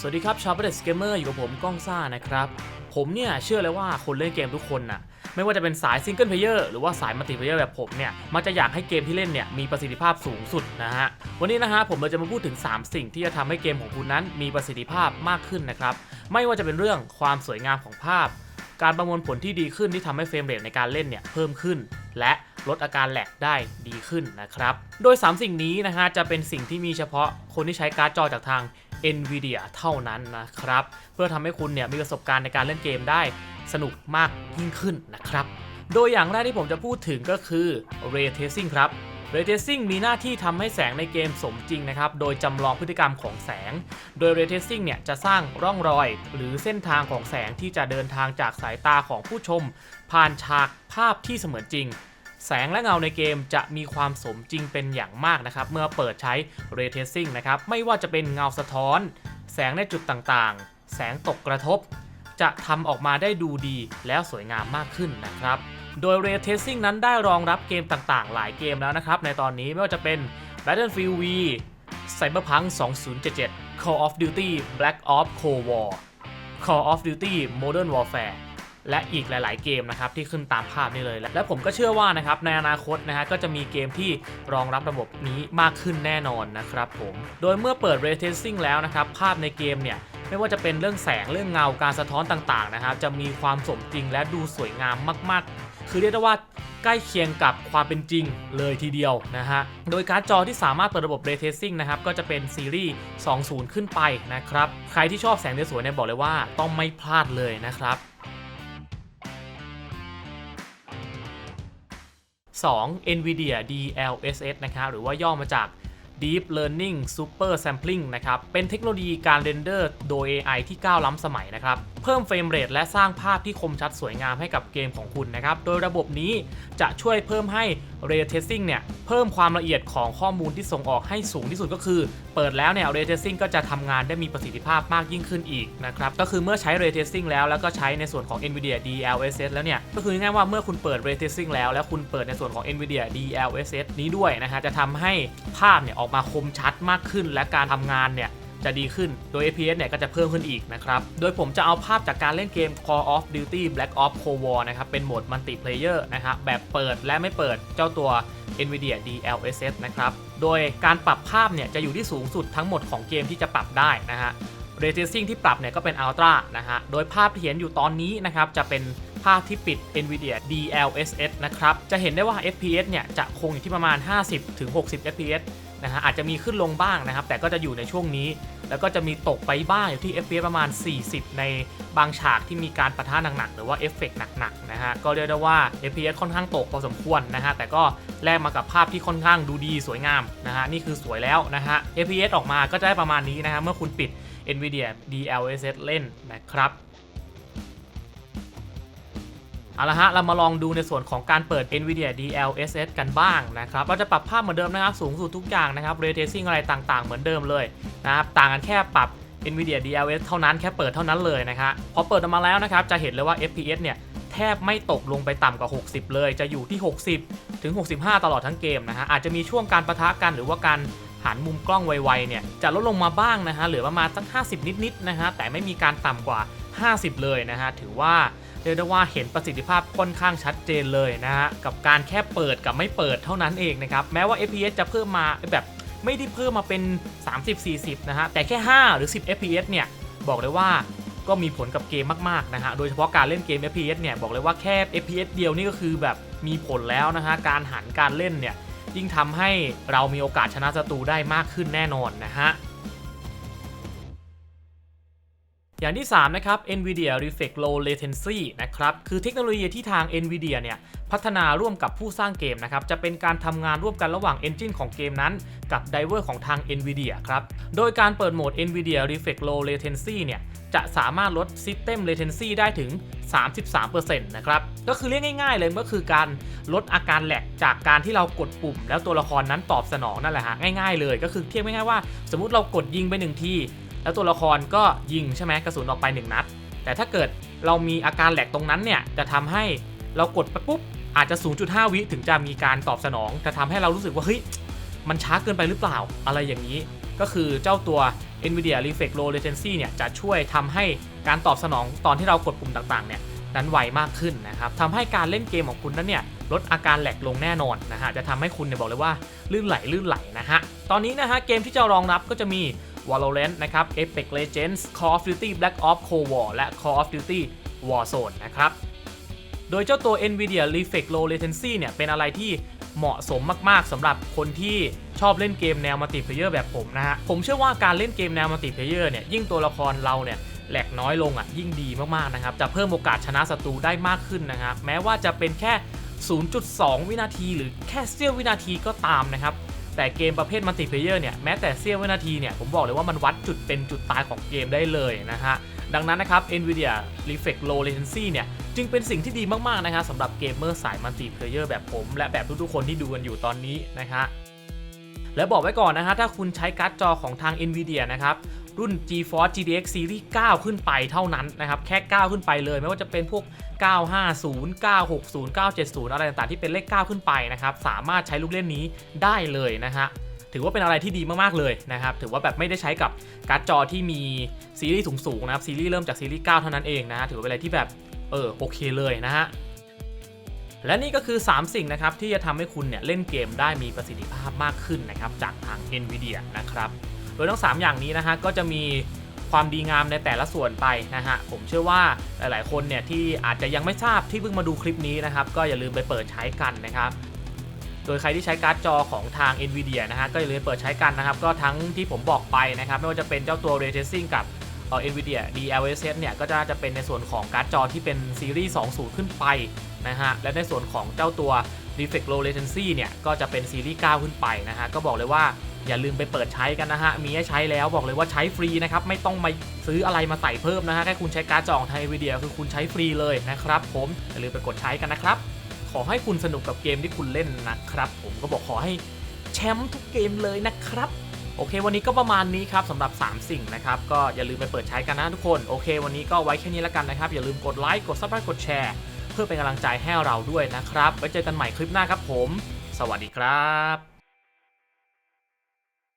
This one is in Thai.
สวัสดีครับชาวประเด็นเกมเมอร์อยู่กับผมก้องซ่านะครับ ผมเนี่ยเชื่อเลยว่าคนเล่นเกมทุกคนน่ะไม่ว่าจะเป็นสายซิงเกิลเพลเยอร์หรือว่าสายมัลติเพลเยอร์แบบผมเนี่ยมันจะอยากให้เกมที่เล่นเนี่ยมีประสิทธิภาพสูงสุดนะฮะวันนี้นะฮะผมเลยจะมาพูดถึง 3 สิ่งที่จะทำให้เกมของคุณนั้นมีประสิทธิภาพมากขึ้นนะครับไม่ว่าจะเป็นเรื่องความสวยงามของภาพ การประมวลผลที่ดีขึ้นที่ทำให้เฟรมเรทในการเล่นเนี่ยเพิ่มขึ้น และลดอาการแหลกได้ดีขึ้นนะครับ โดย 3 สิ่งนี้นะฮะจะเป็นสิ่งที่มีเฉพาะคนที่ใช้การ์ดจอจากทาง NVIDIA เท่านั้นนะครับ เพื่อทำให้คุณเนี่ยมีประสบการณ์ในการเล่นเกมได้สนุกมากยิ่งขึ้นนะครับ โดยอย่างแรกที่ผมจะพูดถึงก็คือ Ray Tracing ครับ Ray Tracing มีหน้าที่ทำให้แสงในเกมสมจริงนะครับ โดยจำลองพฤติกรรมของแสง โดย Ray Tracing เนี่ยจะสร้างร่องรอย หรือเส้นทางของแสงที่จะเดินทางจากสายตาของผู้ชม ผ่านฉากภาพที่เสมือนจริง แสงและเงาในเกมจะมีความสมจริงเป็นอย่างมากนะครับ เมื่อเปิดใช้ Ray Tracing นะครับ ไม่ว่าจะเป็นเงาสะท้อน แสงในจุดต่างๆ แสงตกกระทบ จะทำออกมาได้ดูดีแล้วสวยงามมากขึ้นนะครับ โดย Ray Tracing นั้นได้รองรับเกมต่างๆ หลายเกมแล้วนะครับ ในตอนนี้ไม่ว่าจะเป็น Battlefield V Cyberpunk 2077 Call of Duty Black Ops Cold War Call of Duty Modern Warfare และอีกหลาย ๆ เกมนะครับที่ขึ้นตามภาพนี่เลย และผมก็เชื่อว่านะครับในอนาคตนะฮะก็จะมีเกมที่รองรับระบบนี้มากขึ้นแน่นอนนะครับผม โดยเมื่อเปิด Ray Tracing แล้วนะครับภาพในเกมเนี่ยไม่ว่าจะเป็นเรื่องแสงเรื่องเงาการสะท้อนต่างๆนะครับจะมีความสมจริงและดูสวยงามมาก ๆ คือเรียกได้ว่าใกล้เคียงกับความเป็นจริงเลยทีเดียวนะฮะ โดยการ์ดจอที่สามารถเปิดระบบ Ray Tracing นะครับก็จะเป็นซีรีส์ 20 ขึ้นไปนะครับ ใครที่ชอบแสงสวยๆเนี่ยบอกเลยว่าต้องไม่พลาดเลยนะครับ 2. NVIDIA DLSS นะครับหรือว่าย่อมาจาก Deep Learning Super Sampling นะครับเป็นเทคโนโลยีการเรนเดอร์โดย AI ที่ก้าวล้ำสมัยนะครับ เพิ่มเฟรมเรทและสร้างภาพที่คมชัดสวยงามให้กับเกมของคุณนะครับ โดยระบบนี้จะช่วยเพิ่มให้ Ray Tracing เนี่ยเพิ่มความละเอียดของข้อมูลที่ส่งออกให้สูงที่สุดก็คือ เปิดแล้วเนี่ย Ray Tracing ก็จะทำงานได้มีประสิทธิภาพมากยิ่งขึ้นอีกนะครับ ก็คือเมื่อใช้ Ray Tracing แล้วแล้วก็ใช้ในส่วนของ NVIDIA DLSS แล้วเนี่ย ก็คือง่ายว่าเมื่อคุณเปิด Ray Tracing แล้วแล้วคุณเปิดในส่วนของ NVIDIA DLSS นี้ด้วยนะฮะจะทำให้ภาพเนี่ยออกมาคมชัดมากขึ้น และการทำงานเนี่ย จะดีขึ้น โดย FPS เนี่ยก็จะเพิ่มขึ้นอีกนะครับ โดยผมจะเอาภาพจากการเล่นเกม Call of Duty Black Ops Cold War นะครับ เป็นโหมดมัลติเพลเยอร์นะครับแบบเปิดและไม่เปิดเจ้าตัว NVIDIA DLSS นะครับ โดยการปรับภาพเนี่ยจะอยู่ที่สูงสุดทั้งหมดของเกมที่จะปรับได้นะฮะ Ray Tracing ที่ปรับเนี่ยก็เป็น Ultra นะฮะ โดยภาพที่เห็นอยู่ตอนนี้นะครับจะเป็นภาพที่ปิด NVIDIA DLSS นะครับ จะเห็นได้ว่า FPS เนี่ยจะคงอยู่ที่ประมาณ 50-60 FPS นะฮะอาจจะมีขึ้นลงบ้างนะครับ แต่ก็จะอยู่ในช่วงนี้ แล้วก็จะมีตกไปบ้างอยู่ที่ FPS ประมาณ 40 ในบางฉากที่มีการปะทะหนักๆหรือว่าเอฟเฟกต์หนักๆนะฮะก็เรียกได้ว่า FPS ค่อนข้างตกพอสมควรนะฮะแต่ก็แลกมากับภาพที่ค่อนข้างดูดีสวยงามนะฮะนี่คือสวยแล้วนะฮะ FPS ออกมาก็จะได้ประมาณนี้นะฮะเมื่อคุณปิด NVIDIA DLSS เล่นนะครับ เอาละฮะ เรามาลองดูในส่วนของการเปิด NVIDIA DLSS กันบ้างนะครับ เราจะปรับภาพเหมือนเดิมนะครับ สูงสุดทุกอย่างนะครับ Ray Tracing อะไรต่างๆ เหมือนเดิมเลยนะครับ ต่างกันแค่ปรับ NVIDIA DLSS เท่านั้น แค่เปิดเท่านั้นเลยนะครับพอเปิดออกมาแล้วนะครับ จะเห็นเลยว่า FPS เนี่ย แทบไม่ตกลงไปต่ำกว่า 60 เลย จะอยู่ที่ 60 ถึง 65 ตลอดทั้งเกมนะฮะ อาจจะมีช่วงการประทะกันหรือว่าการหันมุมกล้องไวๆเนี่ย จะลดลงมาบ้างนะฮะ เหลือประมาณสัก 50 นิดๆ นะฮะ แต่ไม่มีการต่ำกว่า 50 เลยนะฮะ ถือว่า เรียกได้ว่าเห็นประสิทธิภาพค่อนข้างชัดเจนเลยนะฮะ กับการแค่เปิดกับไม่เปิดเท่านั้นเองนะครับ แม้ว่า FPS จะเพิ่มมาแบบไม่ได้เพิ่มมาเป็น 30-40 นะฮะ แต่แค่ 5 หรือ 10 FPS เนี่ย บอกเลยว่าก็มีผลกับเกมมาก ๆ นะฮะ โดยเฉพาะการเล่นเกม FPS เนี่ย บอกเลยว่าแค่ FPS เดียวนี่ก็คือแบบมีผลแล้วนะฮะ การหันการเล่นเนี่ย ยิ่งทำให้เรามีโอกาสชนะศัตรูได้มากขึ้นแน่นอนนะฮะ อย่างที่ 3 นะครับ NVIDIA Reflect Low Latency นะครับ คือเทคโนโลยีที่ทาง NVIDIA เนี่ย พัฒนาร่วมกับผู้สร้างเกมนะครับ จะเป็นการทำงานร่วมกันระหว่าง Engine ของเกมนั้น กับ Driver ของทาง NVIDIA ครับ โดยการเปิดโหมด NVIDIA Reflect Low Latency เนี่ย จะสามารถลด System Latency ได้ถึง 33%นะครับ ก็คือเรียกง่าย ๆ เลยก็คือการลดอาการแหลกจากการที่เรากดปุ่ม แล้วตัวละครนั้นตอบสนองนั่นแหละฮะง่ายๆเลย ก็คือเทียบง่ายๆว่า สมมติเรากดยิงไปหนึ่งที แล้วตัวละครก็ยิงใช่ไหมกระสุนออกไป1นัด แต่ถ้าเกิดเรามีอาการแหลกตรงนั้นเนี่ยจะทำให้เรากดไปปุ๊บอาจจะ 0.5 วิถึงจะมีการตอบสนองจะทำให้เรารู้สึกว่าเฮ้ยมันช้าเกินไปหรือเปล่าอะไรอย่างนี้ ก็คือเจ้าตัว NVIDIA Reflex Low Latency เนี่ยจะช่วยทำให้การตอบสนองตอนที่เรากดปุ่มต่างๆเนี่ยนั้นไวมากขึ้นนะครับทำให้การเล่นเกมของคุณนั้นเนี่ยลดอาการแหลกลงแน่นอนนะฮะจะทำให้คุณเนี่ยบอกเลยว่าลื่นไหลลื่นไหลนะฮะตอนนี้นะฮะเกมที่จะรองรับก็จะมี Valorant นะครับ Apex Legends Call of Duty Black Ops Cold War และ Call of Duty Warzone นะครับ โดยเจ้าตัว NVIDIA Reflex Low Latency เนี่ยเป็นอะไรที่เหมาะสมมาก ๆสำหรับคนที่ชอบเล่นเกมแนวมัลติเพลเยอร์แบบผมนะฮะ ผมเชื่อว่าการเล่นเกมแนวมัลติเพลเยอร์เนี่ยยิ่งตัวละครเราเนี่ยแหลกน้อยลงอะยิ่งดีมากๆนะครับ จะเพิ่มโอกาสชนะศัตรูได้มากขึ้นนะครับ แม้ว่าจะเป็นแค่ 0.2 วินาทีหรือแค่เสี้ยววินาทีก็ตามนะครับ แต่เกมประเภทมัลติเพลเยอร์เนี่ยแม้แต่เสี้ยววินาทีเนี่ยผมบอกเลยว่ามันวัดจุดเป็นจุดตายของเกมได้เลยนะฮะดังนั้นนะครับ NVIDIA Reflex Low Latency เนี่ยจึงเป็นสิ่งที่ดีมากๆนะครับสำหรับเกมเมอร์สายมัลติเพลเยอร์แบบผม และแบบทุกๆคนที่ดูกันอยู่ตอนนี้นะฮะและบอกไว้ก่อนนะฮะถ้าคุณใช้การ์ดจอของทาง NVIDIA นะครับ รุ่น GeForce GTX Series 9 ขึ้นไปเท่านั้นนะครับ แค่ 9 ขึ้นไปเลย ไม่ว่าจะเป็นพวก 950 960 970 อะไรต่างๆ ที่เป็นเลข 9 ขึ้นไปนะครับ สามารถใช้ลูกเล่นนี้ได้เลยนะฮะถือว่าเป็นอะไรที่ดีมาก ๆ เลยนะครับ ถือว่าแบบไม่ได้ใช้กับการ์ดจอที่มีซีรีส์สูง ๆ นะครับ ซีรีส์เริ่มจากซีรีส์ 9 เท่านั้นเองนะฮะถือว่าเป็นอะไรที่แบบ เออ โอเคเลยนะฮะและนี่ก็คือ 3 สิ่งนะครับ ที่จะทำให้คุณเนี่ยเล่นเกมได้มีประสิทธิภาพมากขึ้นนะครับ จากทาง NVIDIA นะครับ โดยทั้ง 3 อย่างนี้นะฮะก็จะมีความดีงามในแต่ละส่วนไปนะฮะผมเชื่อว่าหลาย ๆ คนเนี่ยที่อาจจะยังไม่ทราบที่เพิ่งมาดูคลิปนี้นะครับก็อย่าลืมไปเปิดใช้กันนะครับโดยใครที่ใช้การ์ดจอของทาง NVIDIA นะฮะก็อย่าลืมเปิดใช้กันนะครับ ก็ทั้งที่ผมบอกไปนะครับ ไม่ว่าจะเป็นเจ้าตัว Ray Tracing กับเอ่อ NVIDIA DLSS เนี่ย ก็จะจะเป็นในส่วนของการ์ดจอที่เป็นซีรีส์ 20 ขึ้นไปนะฮะ และในส่วนของเจ้าตัว Reflex Low Latency เนี่ย ก็จะเป็นซีรีส์ 9 ขึ้นไปนะฮะ ก็บอกเลยว่า อย่าลืมไปเปิดใช้กันนะฮะ มีให้ใช้แล้วบอกเลยว่าใช้ฟรีนะครับ ไม่ต้องมาซื้ออะไรมาใส่เพิ่มนะฮะ แค่คุณใช้การ์ดจอของทาง NVIDIA คือคุณใช้ฟรีเลยนะครับผม อย่าลืมไปกดใช้กันนะครับ ขอให้คุณสนุกกับเกมที่คุณเล่นนะครับ ผมก็บอกขอให้แชมป์ทุกเกมเลยนะครับโอเค วันนี้ก็ประมาณนี้ครับสำหรับ 3 สิ่งนะครับ ก็อย่าลืมไปเปิดใช้กันนะทุกคน โอเค วันนี้ก็ไว้แค่นี้แล้วกันนะครับ อย่าลืมกดไลค์ กดซับสไครต์กดแชร์ เพื่อเป็นกำลังใจให้เราด้วยนะครับ ไว้เจอกันใหม่คลิปหน้าครับผม สวัสดีครับ